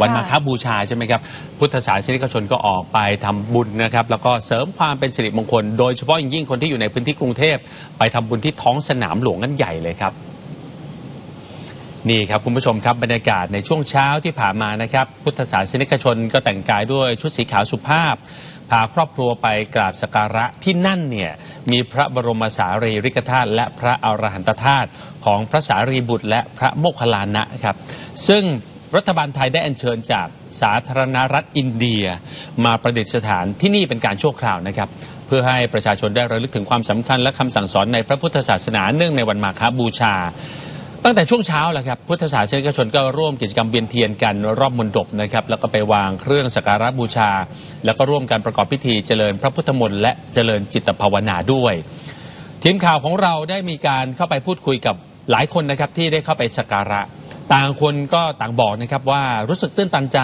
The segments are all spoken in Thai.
วันมาฆบูชาใช่ไหมครับ พุทธศาสนิกชนก็ออกไปทำบุญนะครับ แล้วก็เสริมความเป็นสิริมงคล โดยเฉพาะอย่างยิ่งคนที่อยู่ในพื้นที่กรุงเทพ ไปทำบุญที่ท้องสนามหลวงกันใหญ่เลยครับ นี่ครับคุณผู้ชมครับบรรยากาศในช่วงเช้าที่ผ่านมานะครับ พุทธศาสนิกชนก็แต่งกายด้วยชุดสีขาวสุภาพ พาครอบครัวไปกราบสักการะที่นั่นเนี่ยมีพระบรมสารีริกธาตุและพระอรหันตธาตุของพระสารีบุตร และพระโมคคัลลานะครับ ซึ่ง รัฐบาลไทยได้อัญเชิญจากสาธารณรัฐอินเดีย มาประดิษฐานที่นี่เป็นการชั่วคราวนะครับ เพื่อให้ประชาชนได้ระลึกถึงความสำคัญและคำสั่งสอนในพระพุทธศาสนาเนื่องในวันมาฆบูชา ตั้งแต่ช่วงเช้าแหละครับพุทธศาสนิกชนก็ร่วมกิจกรรมเวียนเทียนกันรอบมณฑปนะครับแล้วก็ไปวางเครื่องสักการะบูชา แล้วก็ร่วมกันประกอบพิธีเจริญพระพุทธมนต์และเจริญจิตภาวนาด้วยทีมข่าวของเราได้มีการเข้าไปพูดคุยกับหลายคนนะครับที่ได้เข้าไปสักการะ ต่างคนก็ต่างบอกนะครับว่ารู้สึกตื้นตันใจ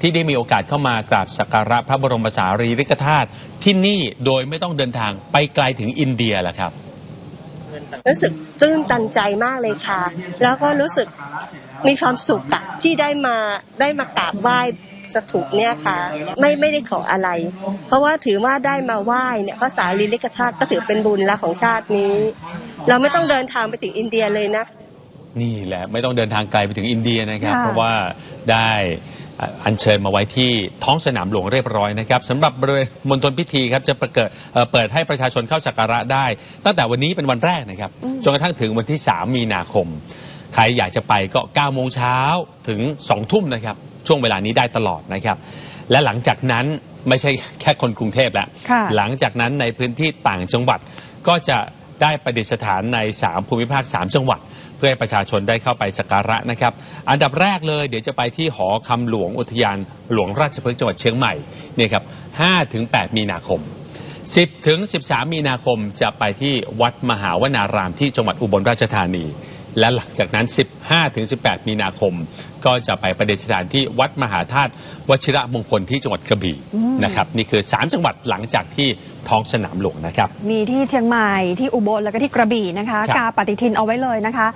ที่ได้มีโอกาสเข้ามากราบสักการะพระบรมสารีริกธาตุที่นี่โดยไม่ต้องเดินทางไปไกลถึงอินเดียแหละครับ รู้สึกตื้นตันใจมากเลยค่ะ แล้วก็รู้สึกมีความสุขอะที่ได้มาได้มากราบไหว้สถูปเนี่ยค่ะ ไม่ไม่ได้ขออะไร เพราะว่าถือว่าได้มาไหว้เนี่ยพระสารีริกธาตุก็ถือเป็นบุญล้วของชาตินี้ เราไม่ต้องเดินทางไปถึงอินเดียเลยนะ นี่แหละไม่ต้องเดินทางไกลไปถึงอินเดียนะครับ ค่ะ เพราะว่าได้อะอัญเชิญมาไว้ที่ท้องสนามหลวงเรียบร้อยนะครับสำหรับบริเวณมณฑลพิธีครับจะประเกิดเอ่อเปิดให้ประชาชนเข้าสักการะได้ ตั้งแต่วันนี้เป็นวันแรกนะครับจนกระทั่งถึงวันที่ 3 มีนาคม ใครอยากจะไปก็9โมงเช้าถึง2ทุ่มนะครับ ช่วงเวลานี้ได้ตลอดนะครับ และหลังจากนั้นไม่ใช่แค่คนกรุงเทพแล้ว ค่ะ หลังจากนั้นในพื้นที่ต่างจังหวัดก็จะได้ประดิษฐานใน 3 ภูมิภาค 3 จังหวัดเพื่อให้ประชาชนได้เข้าไปสักการะนะครับ อันดับแรกเลยเดี๋ยวจะไปที่หอคำหลวงอุทยานหลวงราชพฤกษ์จังหวัดเชียงใหม่เนี่ยครับ5ถึง8มีนาคม 10ถึง13 มีนาคมจะไปที่วัดมหาวนารามที่จังหวัดอุบลราชธานี และหลังจากนั้น 15-18 มีนาคม ก็จะไปประเดชฐานที่วัดมหาธาตุวชิระมงคลที่จังหวัดกระบี่นะครับนี่คือ 3 จังหวัดหลังจากที่ท้องสนามหลวงนะครับ มีที่เชียงใหม่ที่อุบลแล้วก็ที่กระบี่นะคะ กาปฏิทินเอาไว้เลยนะคะ